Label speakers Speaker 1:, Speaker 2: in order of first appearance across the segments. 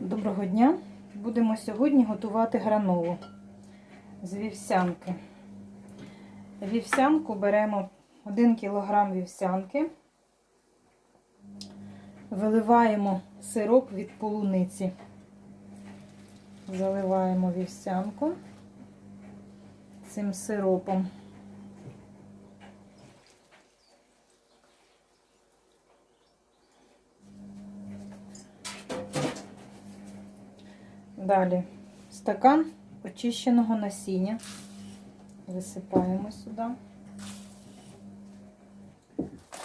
Speaker 1: Доброго дня! Будемо сьогодні готувати гранолу з вівсянки. Вівсянку беремо 1 кг вівсянки, виливаємо сироп від полуниці, заливаємо вівсянку цим сиропом. Далі стакан очищеного насіння. Висипаємо сюди.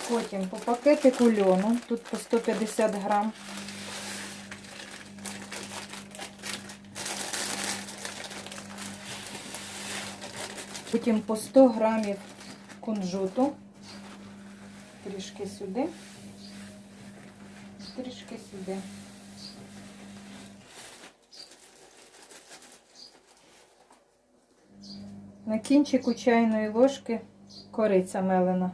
Speaker 1: Потім по пакетику льону, тут по 150 грам. Потім по 100 грамів кунжуту. Трішки сюди. Трішки сюди. На кінчику чайної ложки кориця мелена.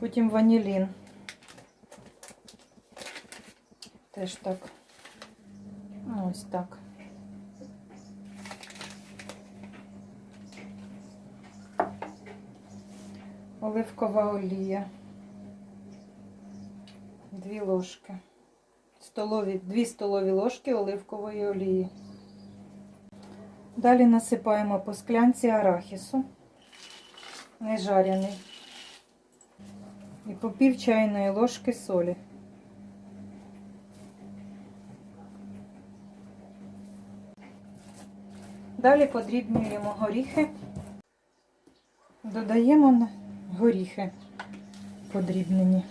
Speaker 1: Потім ванілін. Теж так. Ну, Ось так. Оливкова олія. Дві ложки столові, 2 столові ложки оливкової олії. Далі насипаємо по склянці арахісу, не жарений. І по пів чайної ложки солі. Далі подрібнюємо горіхи, додаємо горіхи подрібнені.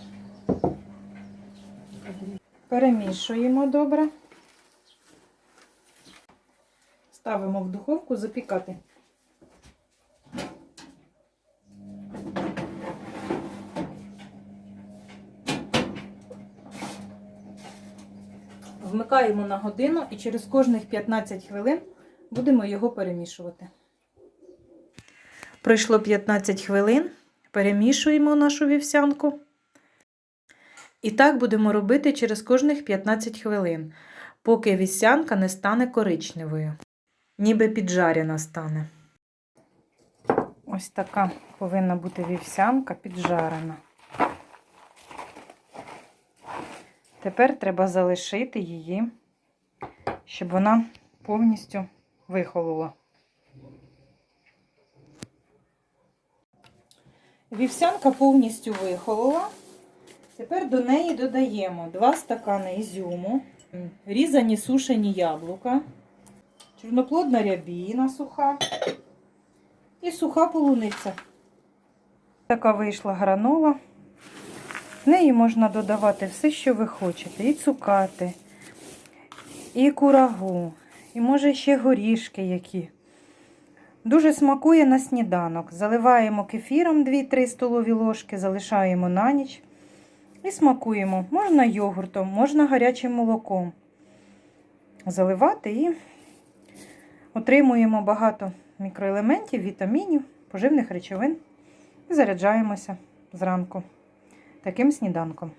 Speaker 1: Перемішуємо добре. Ставимо в духовку запікати. Вмикаємо на годину і через кожних 15 хвилин будемо його перемішувати. Пройшло 15 хвилин. Перемішуємо нашу вівсянку. І так будемо робити через кожних 15 хвилин, поки вівсянка не стане коричневою, ніби піджарена стане. Ось така повинна бути вівсянка піджарена. Тепер треба залишити її, щоб вона повністю вихолола. Вівсянка повністю вихолола. Тепер до неї додаємо 2 стакани ізюму, різані сушені яблука, чорноплодна рябіна суха і суха полуниця. Така вийшла гранола. В неї можна додавати все, що ви хочете. І цукати, і курагу, і може ще горішки які. Дуже смакує на сніданок. Заливаємо кефіром 2-3 столові ложки, залишаємо на ніч. І смакуємо. Можна йогуртом, можна гарячим молоком. Заливати і отримуємо багато мікроелементів, вітамінів, поживних речовин і заряджаємося зранку таким сніданком.